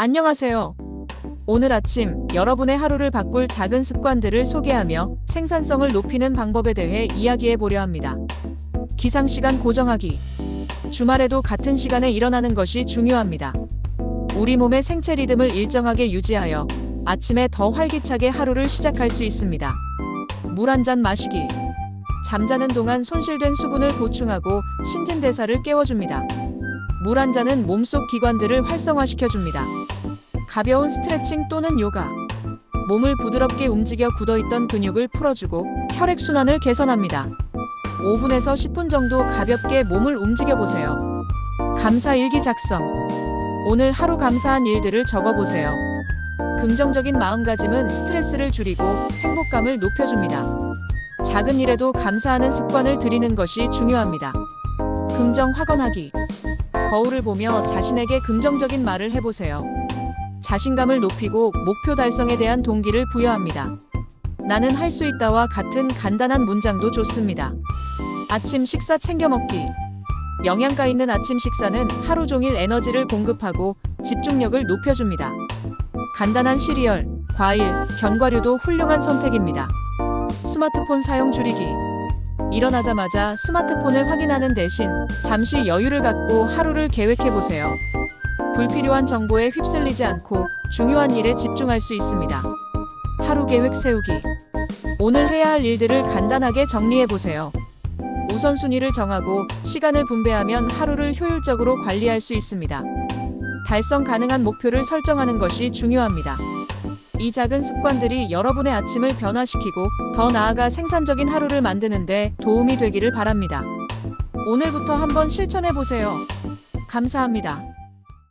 안녕하세요. 오늘 아침 여러분의 하루를 바꿀 작은 습관들을 소개하며 생산성을 높이는 방법에 대해 이야기해 보려 합니다. 기상 시간 고정하기. 주말에도 같은 시간에 일어나는 것이 중요합니다. 우리 몸의 생체 리듬을 일정하게 유지하여 아침에 더 활기차게 하루를 시작할 수 있습니다. 물 한 잔 마시기. 잠자는 동안 손실된 수분을 보충하고 신진대사를 깨워줍니다. 물 한 잔은 몸속 기관들을 활성화시켜줍니다. 가벼운 스트레칭 또는 요가. 몸을 부드럽게 움직여 굳어있던 근육을 풀어주고 혈액순환을 개선합니다. 5분에서 10분 정도 가볍게 몸을 움직여 보세요. 감사 일기 작성. 오늘 하루 감사한 일들을 적어 보세요. 긍정적인 마음가짐은 스트레스를 줄이고 행복감을 높여줍니다. 작은 일에도 감사하는 습관을 들이는 것이 중요합니다. 긍정 확언하기. 거울을 보며 자신에게 긍정적인 말을 해보세요. 자신감을 높이고 목표 달성에 대한 동기를 부여합니다. 나는 할 수 있다와 같은 간단한 문장도 좋습니다. 아침 식사 챙겨 먹기. 영양가 있는 아침 식사는 하루 종일 에너지를 공급하고 집중력을 높여줍니다. 간단한 시리얼, 과일, 견과류도 훌륭한 선택입니다. 스마트폰 사용 줄이기. 일어나자마자 스마트폰을 확인하는 대신 잠시 여유를 갖고 하루를 계획해 보세요. 불필요한 정보에 휩쓸리지 않고 중요한 일에 집중할 수 있습니다. 하루 계획 세우기. 오늘 해야 할 일들을 간단하게 정리해 보세요. 우선순위를 정하고 시간을 분배하면 하루를 효율적으로 관리할 수 있습니다. 달성 가능한 목표를 설정하는 것이 중요합니다. 이 작은 습관들이 여러분의 아침을 변화시키고 더 나아가 생산적인 하루를 만드는데 도움이 되기를 바랍니다. 오늘부터 한번 실천해 보세요. 감사합니다.